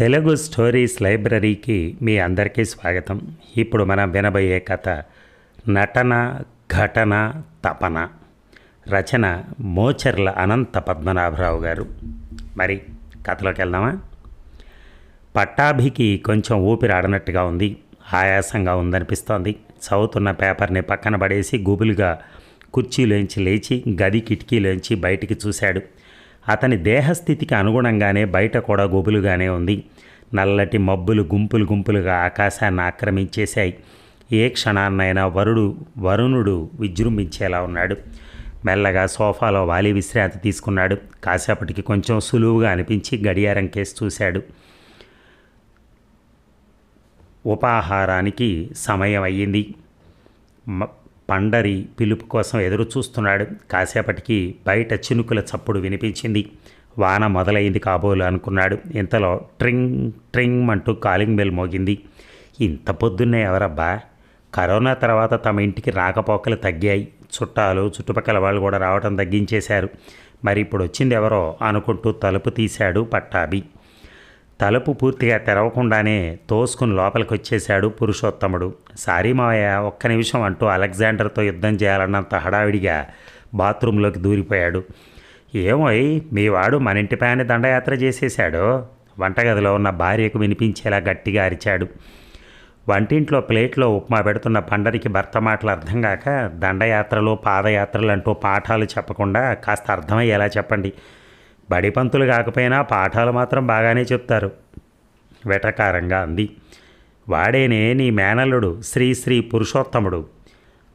Telugu stories లైబ్రరీకి మీ అందరికీ స్వాగతం. ఇప్పుడు మనం వినబోయే కథ నటన ఘటన తపన. రచన మోచర్ల అనంత పద్మనాభరావు గారు. మరి కథలోకి వెళ్దామా? పట్టాభికి కొంచెం ఊపిరాడనట్టుగా ఉంది. ఆయాసంగా ఉందనిపిస్తోంది. చదువుతున్న పేపర్ని పక్కన పడేసి గుబులుగా కుర్చీలోంచి లేచి గది కిటికీలోంచి బయటికి చూశాడు. అతని దేహస్థితికి అనుగుణంగానే బయట కూడా గుబులుగానే ఉంది. నల్లటి మబ్బులు గుంపులు గుంపులుగా ఆకాశాన్ని ఆక్రమించేశాయి. ఏ క్షణాన్నైనా వరుడు వరుణుడు విజృంభించేలా ఉన్నాడు. మెల్లగా సోఫాలో వాలి విశ్రాంతి తీసుకున్నాడు. కాసేపటికి కొంచెం సులువుగా అనిపించి గడియారం కేసు చూశాడు. ఉపాహారానికి సమయం అయ్యింది. పండరి పిలుపు కోసం ఎదురు చూస్తున్నాడు కాసేపటికి బయట చినుకుల చప్పుడు వినిపించింది. వాన మొదలైంది కాబోలు అనుకున్నాడు. ఇంతలో ట్రింగ్ ట్రింగ్ అంటూ కాలింగ్ బెల్ మోగింది. ఇంత పొద్దున్నే ఎవరబ్బా? కరోనా తర్వాత తమ ఇంటికి రాకపోకలు తగ్గాయి. చుట్టాలు చుట్టుపక్కల వాళ్ళు కూడా రావటం తగ్గించేశారు. మరి ఇప్పుడు వచ్చింది ఎవరో అనుకుంటూ తలుపు తీశాడు పట్టాభి. తలుపు పూర్తిగా తెరవకుండానే తోసుకుని లోపలికొచ్చేశాడు పురుషోత్తముడు. సారీ మావయ్య ఒక్క నిమిషం అంటూ అలెగ్జాండర్తో యుద్ధం చేయాలన్నంత హడావిడిగా బాత్రూంలోకి దూరిపోయాడు. ఏమోయ్ మీ వాడు మన ఇంటి పైన దండయాత్ర చేసేశాడు? వంటగదిలో ఉన్న భార్యకు వినిపించేలా గట్టిగా అరిచాడు. వంటింట్లో ప్లేట్లో ఉప్మా పెడుతున్న పండరికి భర్త మాటలు అర్థం కాక దండయాత్రలు పాదయాత్రలు అంటూ పాఠాలు చెప్పకుండా కాస్త అర్థమయ్యేలా చెప్పండి. బడి పంతులు కాకపోయినా పాఠాలు మాత్రం బాగానే చెప్తారు. వెటకారంగా అంది. వాడేనే నీ మేనల్లుడు శ్రీ శ్రీ పురుషోత్తముడు.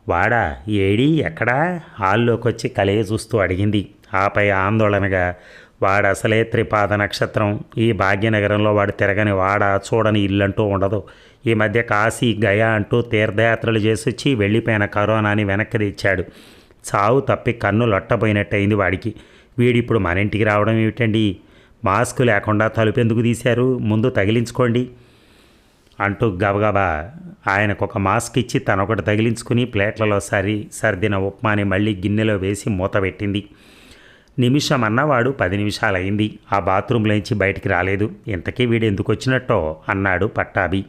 వాడా ఏడి ఎక్కడా? హాల్లోకొచ్చి కలయ చూస్తూ అడిగింది. ఆపై ఆందోళనగా వాడసలే త్రిపాద నక్షత్రం. ఈ భాగ్యనగరంలో వాడు తిరగని వాడ చూడని ఇల్లంటూ ఉండదు. ఈ మధ్య కాశీ గయా అంటూ తీర్థయాత్రలు చేసి వచ్చి వెళ్ళిపోయిన కరోనాని వెనక్కి తెచ్చాడు చావు తప్పి కన్ను లొట్టబోయినట్టయింది వాడికి. వీడిప్పుడు మన ఇంటికి రావడం ఏమిటండి? మాస్క్ లేకుండా తలుపు ఎందుకు తీశారు? ముందు తగిలించుకోండి. అంటూ గబగబా ఆయనకు ఒక మాస్క్ ఇచ్చి తనొకటి తగిలించుకుని ప్లేట్లలో సరి సర్దిన ఉప్మాని మళ్ళీ గిన్నెలో వేసి మూత పెట్టింది. నిమిషం అన్నవాడు పది నిమిషాలైంది ఆ బాత్రూంలోంచి బయటికి రాలేదు. ఇంతకీ వీడు ఎందుకు వచ్చినట్టో అన్నాడు పట్టాభి.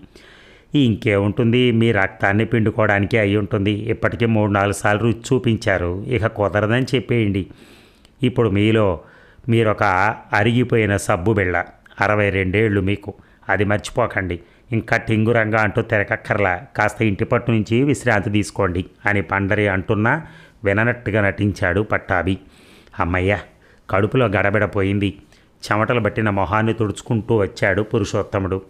ఇంకేముంటుంది? మీ రక్తాన్ని పిండుకోవడానికి అయి ఉంటుంది ఇప్పటికే మూడు నాలుగు సార్లు చూపించారు. ఇక కుదరదని చెప్పేయండి. ఇప్పుడు మీలో మీరొక అరిగిపోయిన సబ్బు బిళ్ళ అరవై రెండేళ్ళు మీకు. అది మర్చిపోకండి. ఇంకా టింగురంగా అంటూ తెరకక్కర్లా. కాస్త ఇంటి పట్టు నుంచి విశ్రాంతి తీసుకోండి అని పండరి అంటున్నా విననట్టుగా నటించాడు పట్టాభి. అమ్మయ్య కడుపులో గడబిడపోయింది చెమటలు పట్టిన మొహాన్ని తుడుచుకుంటూ వచ్చాడు పురుషోత్తముడు.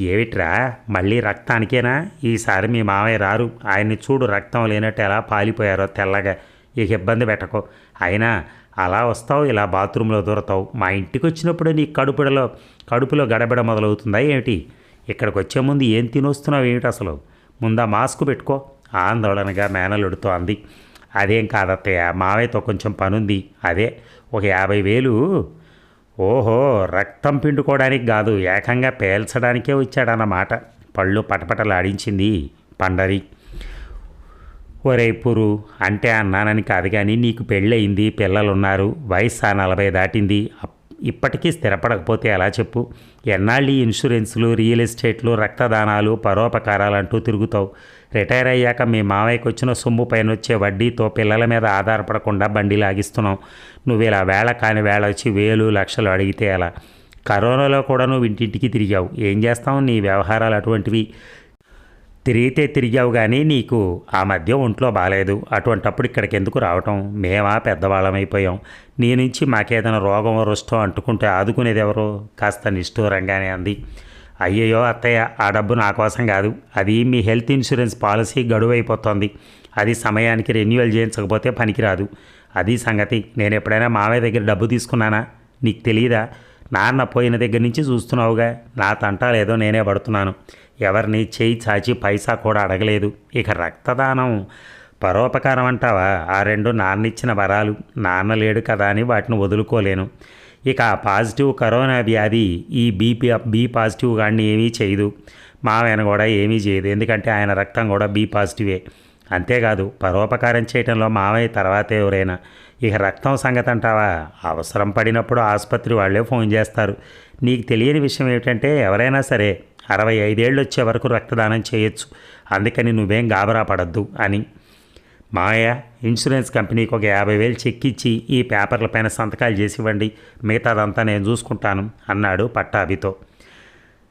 ఏమిట్రా మళ్ళీ రక్తానికేనా? ఈసారి మీ మావయ్య రారు. ఆయన్ని చూడు రక్తం లేనట్టు ఎలా పాలిపోయారో తెల్లగా. ఇక ఇబ్బంది పెట్టకో. అయినా అలా వస్తావు ఇలా బాత్రూంలో దూరతావు. మా ఇంటికి వచ్చినప్పుడు నీ కడుపుడలో కడుపులో గడబిడ మొదలవుతుందా ఏమిటి? ఇక్కడికి వచ్చే ముందు ఏం తినొస్తున్నావు ఏమిటి అసలు? ముందా మాస్క్ పెట్టుకో ఆందోళనగా మేనలుడుతో అంది. అదేం కాదత్తయ్య మావయ్యతో కొంచెం పనుంది. అదే ఒక యాభై వేలు. ఓహో రక్తం పిండుకోవడానికి కాదు ఏకంగా పేల్చడానికే వచ్చాడన్నమాట. పళ్ళు పటపటలాడించింది పండరి. ఒరే పురు అంటే అన్నానని కాదు కానీ నీకు పెళ్ళయింది పిల్లలున్నారు వయసు నలభై దాటింది. ఇప్పటికీ స్థిరపడకపోతే ఎలా చెప్పు? ఎన్నాళ్ళు ఇన్సూరెన్సులు రియల్ ఎస్టేట్లు రక్తదానాలు పరోపకారాలు అంటూ తిరుగుతావు? రిటైర్ అయ్యాక మీ మావయ్యకు వచ్చిన సొమ్ము పైన వచ్చే వడ్డీతో పిల్లల మీద ఆధారపడకుండా బండి లాగిస్తున్నావు. నువ్వు ఇలా వేళ కాని వేళ వచ్చి వేలు లక్షలు అడిగితే ఎలా? కరోనాలో కూడా నువ్వు ఇంటింటికి తిరిగావు. ఏం చేస్తావు? నీ వ్యవహారాలు అటువంటివి. తిరిగితే తిరిగావు కానీ నీకు ఆ మధ్య ఒంట్లో బాగాలేదు అటువంటప్పుడు ఇక్కడికి ఎందుకు రావటం? మేమా పెద్దవాళ్ళమైపోయాం. నీ నుంచి మాకేదైనా రోగం రుష్టం అంటుకుంటే ఆదుకునేది ఎవరు? కాస్త నిష్ఠూరంగానే అంది. అయ్యయ్యో అత్తయ్య ఆ డబ్బు నా కోసం కాదు. అది మీ హెల్త్ ఇన్సూరెన్స్ పాలసీ గడువు అయిపోతుంది అది సమయానికి రెన్యువల్ చేయించకపోతే పనికిరాదు. అది సంగతి. నేను ఎప్పుడైనా మామయ్య దగ్గర డబ్బు తీసుకున్నానా? నీకు తెలియదా నాన్న పోయిన దగ్గర నుంచి చూస్తున్నావుగా. నా తంటాలేదో నేనే పడుతున్నాను. ఎవరిని చేయి చాచి పైసా కూడా అడగలేదు. ఇక రక్తదానం. పరోపకారం అంటావా? ఆ రెండు నాన్నిచ్చిన వరాలు. నాన్న లేడు కదా అని వాటిని వదులుకోలేను. ఇక ఆ పాజిటివ్ కరోనా వ్యాధి ఈ బీపీ బీ పాజిటివ్ గాడిని ఏమీ చేయదు. మావైన కూడా ఏమీ చేయదు. ఎందుకంటే ఆయన రక్తం కూడా బీ పాజిటివే. అంతేకాదు పరోపకారం చేయటంలో మావయ్య తర్వాత ఎవరైనా. ఇక రక్తం సంగతి అంటావా? అవసరం పడినప్పుడు ఆసుపత్రి వాళ్ళే ఫోన్ చేస్తారు. నీకు తెలియని విషయం ఏమిటంటే ఎవరైనా సరే అరవై ఐదేళ్ళు వచ్చే వరకు రక్తదానం చేయొచ్చు. అందుకని నువ్వేం గాబరా పడద్దు అని. మాయా ఇన్సూరెన్స్ కంపెనీకి ఒక యాభై వేలు చెక్ ఇచ్చి ఈ పేపర్ల పైన సంతకాలు చేసి ఇవ్వండి మిగతాదంతా నేను చూసుకుంటాను అన్నాడు పట్టాభితో.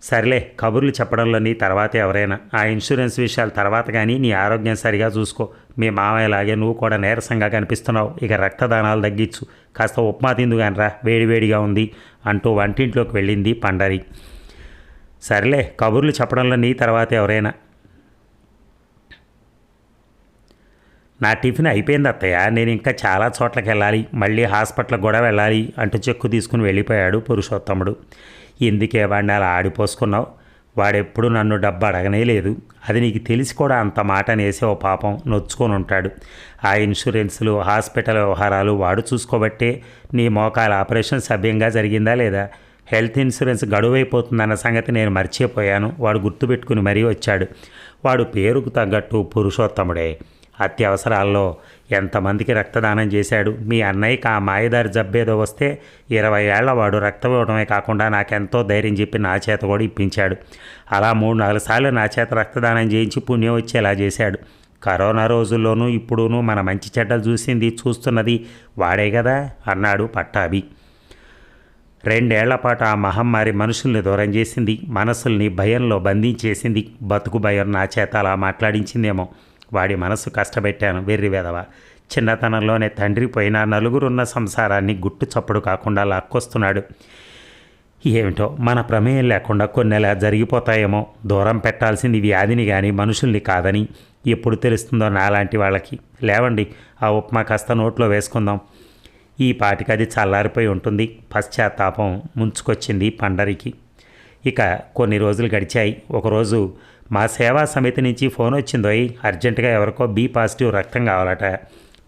సర్లే కబుర్లు చెప్పడంలో నీ తర్వాత ఎవరైనా. ఆ ఇన్సూరెన్స్ విషయాలు తర్వాత కానీ నీ ఆరోగ్యం సరిగా చూసుకో. మీ మామయ్యలాగే నువ్వు కూడా నీరసంగా కనిపిస్తున్నావు. ఇక రక్తదానాలు తగ్గించు కాస్త ఉప్మా తిందుగానరా వేడివేడిగా ఉంది అంటూ వంటింట్లోకి వెళ్ళింది పండరి. సర్లే కబుర్లు చెప్పడంలో నీ తర్వాత ఎవరైనా. నా టిఫిన్ అయిపోయింది అత్తయ్య నేను ఇంకా చాలా చోట్లకి వెళ్ళాలి మళ్ళీ హాస్పిటల్కి కూడా వెళ్ళాలి అంటూ చెక్కు తీసుకుని వెళ్ళిపోయాడు పురుషోత్తముడు. ఎందుకే వాడిని అలా ఆడిపోసుకున్నావు? వాడెప్పుడు నన్ను డబ్బు అడగనే లేదు. అది నీకు తెలిసి కూడా అంత మాట అనేసి ఓ పాపం నొచ్చుకొని ఉంటాడు. ఆ ఇన్సూరెన్స్లు హాస్పిటల్ వ్యవహారాలు వాడు చూసుకోబట్టే నీ మోకాల ఆపరేషన్ సభ్యంగా జరిగిందా లేదా? హెల్త్ ఇన్సూరెన్స్ గడువైపోతుందన్న సంగతి నేను మర్చిపోయాను. వాడు గుర్తుపెట్టుకుని మరీ వచ్చాడు. వాడు పేరుకు తగ్గట్టు పురుషోత్తముడే. అత్యవసరాల్లో ఎంతమందికి రక్తదానం చేశాడు? మీ అన్నయ్యకి ఆ మాయదారి జబ్బేదో వస్తే ఇరవై ఏళ్ళ వాడు రక్తం ఇవ్వడమే కాకుండా నాకెంతో ధైర్యం చెప్పి నా చేత కూడా ఇప్పించాడు. అలా మూడు నాలుగు సార్లు నా చేత రక్తదానం చేయించి పుణ్యం వచ్చేలా చేశాడు. కరోనా రోజుల్లోనూ ఇప్పుడునూ మన మంచి చెడ్డలు చూసింది చూస్తున్నది వాడే కదా? అన్నాడు పట్టాభి. రెండేళ్ళపాటు ఆ మహమ్మారి మనుషుల్ని దూరం చేసింది మనసుల్ని భయంలో బంధించేసింది. బతుకు భయం నా చేత అలా మాట్లాడించిందేమో. వాడి మనసు కష్టపెట్టాను వెర్రి వెదవ. చిన్నతనంలోనే తండ్రి పోయిన నలుగురున్న సంసారాన్ని గుట్టు చప్పుడు కాకుండా లాక్కొస్తున్నాడు. ఏమిటో మన ప్రమేయం లేకుండా కొన్ని జరిగిపోతాయేమో. దూరం పెట్టాల్సింది వ్యాధిని కానీ మనుషుల్ని కాదని. ఎప్పుడు తెలుస్తుందో నాలాంటి వాళ్ళకి. లేవండి ఆ ఉప్మా కాస్త నోట్లో వేసుకుందాం. ఈ పాటికి అది చల్లారిపోయి ఉంటుంది. పశ్చాత్తాపం ముంచుకొచ్చింది పండరికి. ఇక కొన్ని రోజులు గడిచాయి. ఒకరోజు మా సేవా సమితి నుంచి ఫోన్ వచ్చిందోయ్ అర్జెంటుగా ఎవరికో బి పాజిటివ్ రక్తం కావాలట.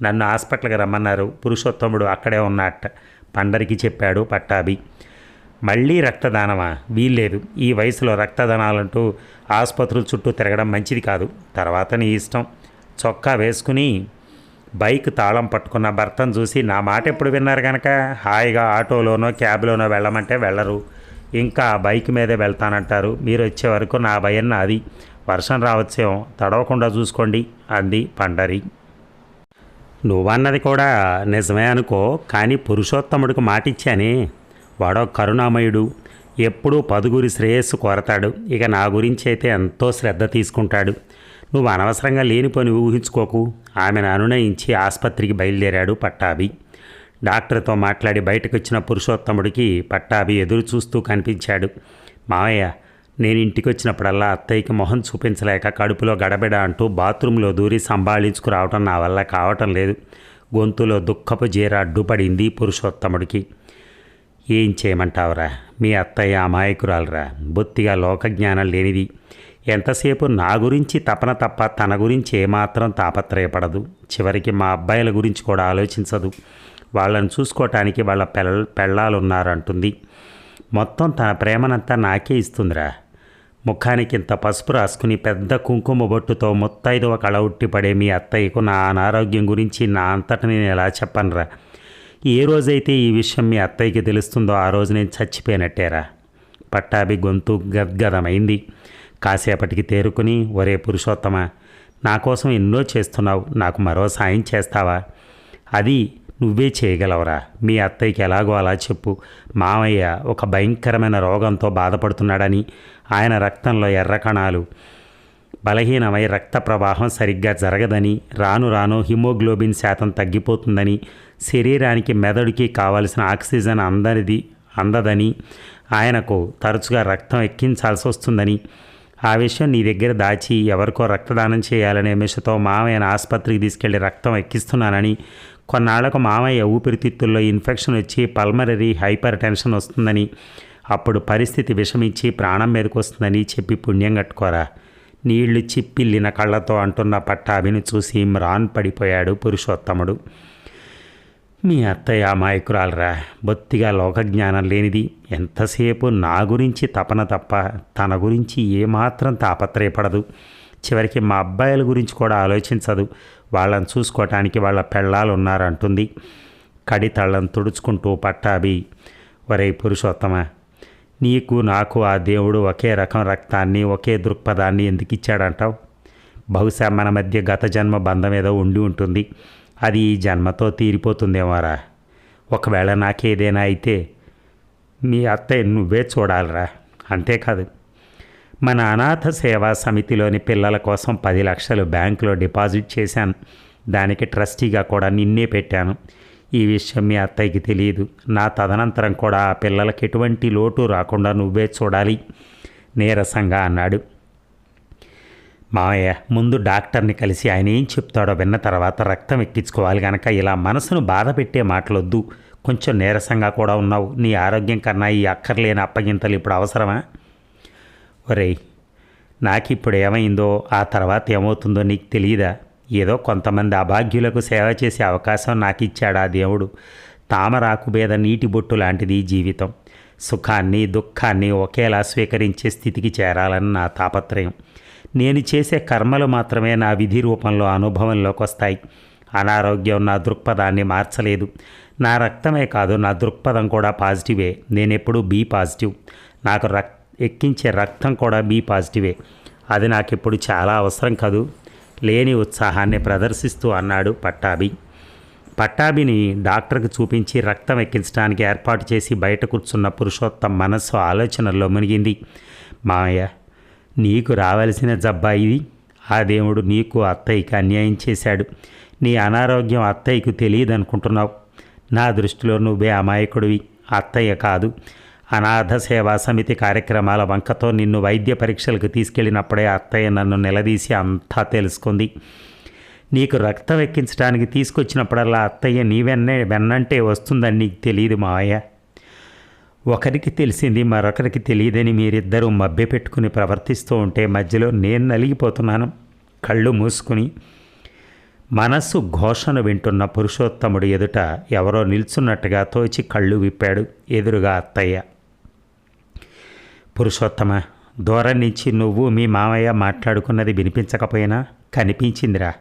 నన్ను హాస్పిటల్కి రమ్మన్నారు. పురుషోత్తముడు అక్కడే ఉన్నట్ట పండరికి చెప్పాడు పట్టాభి. మళ్ళీ రక్తదానమా? వీల్లేదు. ఈ వయసులో రక్తదానాలంటూ ఆసుపత్రుల చుట్టూ తిరగడం మంచిది కాదు. తర్వాత నీ ఇష్టం. చొక్కా వేసుకుని బైక్ తాళం పట్టుకున్న భర్తను చూసి నా మాట ఎప్పుడు విన్నారు కనుక హాయిగా ఆటోలోనో క్యాబ్లోనో వెళ్ళమంటే వెళ్ళరు. ఇంకా బైక్ మీదే వెళ్తానంటారు. మీరు వచ్చే వరకు నా భయం నాది. వర్షం రావచ్చేమో తడవకుండా చూసుకోండి అంది పండరి. నువ్వన్నది కూడా నిజమే అనుకో కానీ పురుషోత్తముడికి మాటిచ్చానే. వాడో కరుణామయుడు. ఎప్పుడూ పదుగురి శ్రేయస్సు కోరతాడు. ఇక నా గురించి అయితే ఎంతో శ్రద్ధ తీసుకుంటాడు. నువ్వు అనవసరంగా లేనిపోని ఊహించుకోకు. ఆమెను అనునయించి ఆసుపత్రికి బయలుదేరాడు పట్టాభి. డాక్టర్తో మాట్లాడి బయటకు వచ్చిన పురుషోత్తముడికి పట్టాభి ఎదురు చూస్తూ కనిపించాడు. మావయ్య నేను ఇంటికి వచ్చినప్పుడల్లా అత్తయ్యకి మొహం చూపించలేక కడుపులో గడబిడ అంటూ బాత్రూంలో దూరి సంభాళించుకురావటం నా వల్ల కావటం లేదు. గొంతులో దుఃఖపు జీర అడ్డుపడింది పురుషోత్తముడికి. ఏం చేయమంటావురా? మీ అత్తయ్య అమాయకురాలరా. బొత్తిగా లోకజ్ఞానం లేనిది. ఎంతసేపు నా గురించి తపన తప్ప తన గురించి ఏమాత్రం తాపత్రయపడదు. చివరికి మా అబ్బాయిల గురించి కూడా ఆలోచించదు. వాళ్ళని చూసుకోవటానికి వాళ్ళ పెళ్ళ పెళ్ళాలున్నారంటుంది. మొత్తం తన ప్రేమనంతా నాకే ఇస్తుందిరా. ముఖానికి ఇంత పసుపు రాసుకుని పెద్ద కుంకుమ బొట్టుతో ముత్తైదువ కళ ఉట్టిపడే మీ అత్తయ్యకు నా అనారోగ్యం గురించి నా అంతట నేను ఎలా చెప్పనురా? ఏ రోజైతే ఈ విషయం మీ అత్తయ్యకి తెలుస్తుందో ఆ రోజు నేను చచ్చిపోయినట్టేరా. పట్టాభి గొంతు గద్గదమైంది. కాసేపటికి తేరుకుని ఒరే పురుషోత్తమ నా కోసం ఎన్నో చేస్తున్నావు నాకు మరో సాయం చేస్తావా? అది నువ్వే చేయగలవరా? మీ అత్తయ్యకి ఎలాగో అలా చెప్పు. మామయ్య ఒక భయంకరమైన రోగంతో బాధపడుతున్నాడని ఆయన రక్తంలో ఎర్ర కణాలు. బలహీనమై రక్త ప్రవాహం సరిగ్గా జరగదని రాను రాను హిమోగ్లోబిన్ శాతం తగ్గిపోతుందని శరీరానికి మెదడుకి కావలసిన ఆక్సిజన్ అందనిది అందదని ఆయనకు తరచుగా రక్తం ఎక్కించాల్సి వస్తుందని ఆ విషయం నీ దగ్గర దాచి ఎవరికో రక్తదానం చేయాలనే మిషతో మామయ్యను ఆసుపత్రికి తీసుకెళ్ళి రక్తం ఎక్కిస్తున్నానని కొన్నాళ్ళకు మామయ్య ఊపిరితిత్తుల్లో ఇన్ఫెక్షన్ వచ్చి పల్మరీ హైపర్ టెన్షన్ వస్తుందని అప్పుడు పరిస్థితి విషమించి ప్రాణం మీదకి వస్తుందని చెప్పి పుణ్యం కట్టుకోరా. నీళ్ళు చిప్పిల్లిన కళ్ళతో అంటున్న పట్టాభిని చూసి మ్రాన్ పడిపోయాడు పురుషోత్తముడు. మీ అత్తయ్య అమాయకురాలరా బొత్తిగా లోకజ్ఞానం లేనిది. ఎంతసేపు నా గురించి తపన తప్ప తన గురించి ఏమాత్రం తాపత్రయపడదు. చివరికి మా అబ్బాయిల గురించి కూడా ఆలోచించదు. వాళ్ళని చూసుకోవటానికి వాళ్ళ పెళ్ళాలు ఉన్నారంటుంది కడి తళ్ళను తుడుచుకుంటూ పట్టాభి వరే పురుషోత్తమ నీకు నాకు ఆ దేవుడు ఒకే రకం రక్తాన్ని ఒకే దృక్పథాన్ని ఎందుకు ఇచ్చాడంటావు? బహుశా మన మధ్య గత జన్మ బంధం ఏదో ఉండి ఉంటుంది. అది ఈ జన్మతో తీరిపోతుందేమోరా. ఒకవేళ నాకేదైనా అయితే మీ అత్తయ్య నువ్వే చూడాలిరా. అంతేకాదు మన అనాథ సేవా సమితిలోని పిల్లల కోసం పది లక్షలు బ్యాంకులో డిపాజిట్ చేశాను. దానికి ట్రస్టీగా కూడా నిన్నే పెట్టాను. ఈ విషయం మీ అత్తయ్యకి తెలియదు. నా తదనంతరం కూడా ఆ పిల్లలకి ఎటువంటి లోటు రాకుండా నువ్వే చూడాలి. నీరసంగా అన్నాడు. మావయ్య ముందు డాక్టర్ని కలిసి ఆయన ఏం చెప్తాడో విన్న తర్వాత రక్తం ఎక్కించుకోవాలి కనుక ఇలా మనసును బాధ పెట్టే మాటలొద్దు. కొంచెం నీరసంగా కూడా ఉన్నావు. నీ ఆరోగ్యం కన్నా ఈ అక్కర్లేని అప్పగింతలు ఇప్పుడు అవసరమా? ఒరే నాకు ఇప్పుడు ఏమైందో ఆ తర్వాత ఏమవుతుందో నీకు తెలియదా ఏదో కొంతమంది అభాగ్యులకు సేవ చేసే అవకాశం నాకు ఇచ్చాడు ఆ దేవుడు? తామరాకు నీటి బొట్టు లాంటిది జీవితం. సుఖాన్ని దుఃఖాన్ని ఒకేలా స్వీకరించే స్థితికి చేరాలని నా తాపత్రయం. నేను చేసే కర్మలు మాత్రమే నా విధి రూపంలో అనుభవంలోకి వస్తాయి. అనారోగ్యం నా దృక్పథాన్ని మార్చలేదు. నా రక్తమే కాదు నా దృక్పథం కూడా పాజిటివే. నేను ఎప్పుడూ బీ పాజిటివ్. నాకు రక్ ఎక్కించే రక్తం కూడా బీ పాజిటివే. అది నాకు ఇప్పుడు చాలా అవసరం కదూ? లేని ఉత్సాహాన్ని ప్రదర్శిస్తూ అన్నాడు పట్టాభి. పట్టాభిని డాక్టర్కి చూపించి రక్తం ఎక్కించడానికి ఏర్పాటు చేసి బయట కూర్చున్న పురుషోత్తం మనస్సు ఆలోచనల్లో మునిగింది. మామయ్య నీకు రావలసిన జబ్బా ఇది. ఆ దేవుడు నీకు అత్తయ్యకి అన్యాయం చేశాడు. నీ అనారోగ్యం అత్తయ్యకు తెలియదు అనుకుంటున్నావు నా దృష్టిలో నువ్వే అమాయకుడివి. అత్తయ్య కాదు. అనాథ సేవా సమితి కార్యక్రమాల వంకతో నిన్ను వైద్య పరీక్షలకు తీసుకెళ్ళినప్పుడే అత్తయ్య నన్ను నిలదీసి అంతా తెలుసుకుంది. నీకు రక్తం ఎక్కించడానికి తీసుకొచ్చినప్పుడల్లా అత్తయ్య నీవెన్నే వెన్నంటే వస్తుందని నీకు తెలియదు మావయ్య. ఒకరికి తెలిసింది మరొకరికి తెలియదని మీరిద్దరూ మభ్యపెట్టుకుని ప్రవర్తిస్తూ ఉంటే మధ్యలో నేను నలిగిపోతున్నాను. కళ్ళు మూసుకుని మనస్సు ఘోషను వింటున్న పురుషోత్తముడు ఎదుట ఎవరో నిల్చున్నట్టుగా తోచి కళ్ళు విప్పాడు ఎదురుగా అత్తయ్య. పురుషోత్తమ దూరం నుంచి నువ్వు మీ మామయ్య మాట్లాడుకున్నది వినిపించకపోయినా కనిపించిందిరా.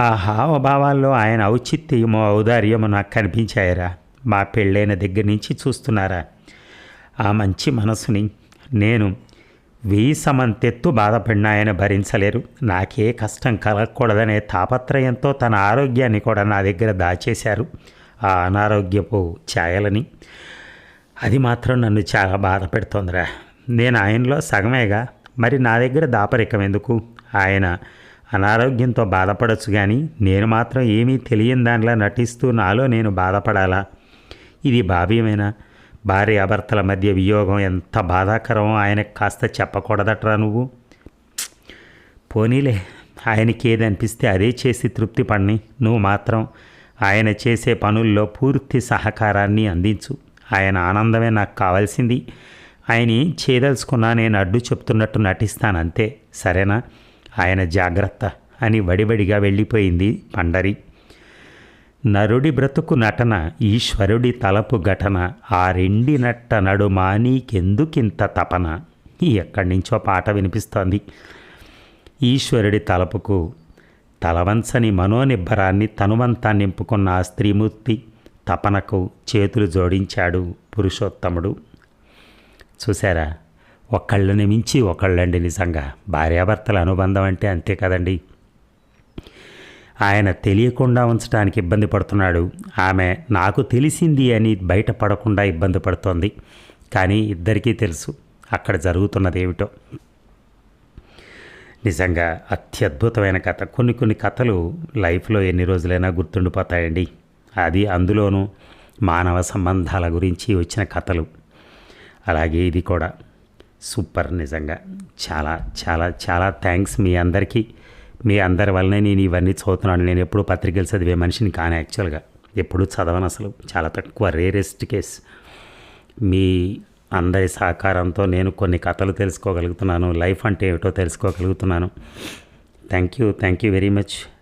ఆ హావభావాల్లో ఆయన ఔచిత్యమో ఔదార్యమో నాకు కనిపించాయరా. మా పెళ్ళైన దగ్గర నుంచి చూస్తున్నారా? ఆ మంచి మనసుని నేను వెయ్యి సమంతెత్తు బాధపడిన ఆయన భరించలేరు. నాకే కష్టం కలగకూడదనే తాపత్రయంతో తన ఆరోగ్యాన్ని కూడా నా దగ్గర దాచేశారు. ఆ అనారోగ్యపు ఛాయలని. అది మాత్రం నన్ను చాలా బాధ పెడుతోందిరా నేను ఆయనలో సగమేగా. మరి నా దగ్గర దాపరికం ఎందుకు? ఆయన అనారోగ్యంతో బాధపడచ్చు కానీ నేను మాత్రం ఏమీ తెలియని దానిలా నటిస్తూ నాలో నేను బాధపడాలా? ఇది భావ్యమేనా? భార్యాభర్తల మధ్య వియోగం ఎంత బాధాకరమో ఆయనకు కాస్త చెప్పకూడదట్రా నువ్వు. పోనీలే ఆయనకి ఏది అనిపిస్తే అదే చేసి తృప్తి పడిని. నువ్వు మాత్రం ఆయన చేసే పనుల్లో పూర్తి సహకారాన్ని అందించు. ఆయన ఆనందమే నాకు కావాల్సింది. ఆయన ఏం చేయదలుచుకున్నా నేను అడ్డు చెప్తున్నట్టు నటిస్తాను అంతే సరేనా? ఆయన జాగ్రత్త అని వడివడిగా వెళ్ళిపోయింది పండరి. నరుడి బ్రతుకు నటన ఈశ్వరుడి తలపు ఘటన ఆ రెండి నట్ట నడుమా నీకెందుకింత తపన? ఎక్కడి నుంచో పాట వినిపిస్తోంది. ఈశ్వరుడి తలపుకు తలవంచని మనోనిబ్బరాన్ని తనువంతా నింపుకున్న ఆ స్త్రీమూర్తి తపనకు చేతులు జోడించాడు పురుషోత్తముడు. చూసారా ఒకళ్ళని మించి ఒకళ్ళండి నిజంగా. భార్యాభర్తల అనుబంధం అంటే అంతే కదండి. ఆయన తెలియకుండా ఉంచడానికి ఇబ్బంది పడుతున్నాడు. ఆమె నాకు తెలిసింది అని బయటపడకుండా ఇబ్బంది పడుతోంది. కానీ ఇద్దరికీ తెలుసు అక్కడ జరుగుతున్నది ఏమిటో నిజంగా అత్యద్భుతమైన కథ. కొన్ని కొన్ని కథలు లైఫ్లో ఎన్ని రోజులైనా గుర్తుండిపోతాయండి. అది అందులోనూ మానవ సంబంధాల గురించి వచ్చిన కథలు. అలాగే ఇది కూడా. సూపర్ నిజంగా. చాలా చాలా చాలా థ్యాంక్స్ మీ అందరికీ. మీ అందరి వల్లనే నేను ఇవన్నీ చదువుతున్నాను. నేను ఎప్పుడు పత్రికలు చదివే మనిషిని కానీ యాక్చువల్గా. ఎప్పుడు చదవను అసలు. చాలా తక్కువ రేరెస్ట్ కేస్. మీ అందరి సహకారంతో నేను కొన్ని కథలు తెలుసుకోగలుగుతున్నాను. లైఫ్ అంటే ఏమిటో తెలుసుకోగలుగుతున్నాను. Thank you. Thank you very much.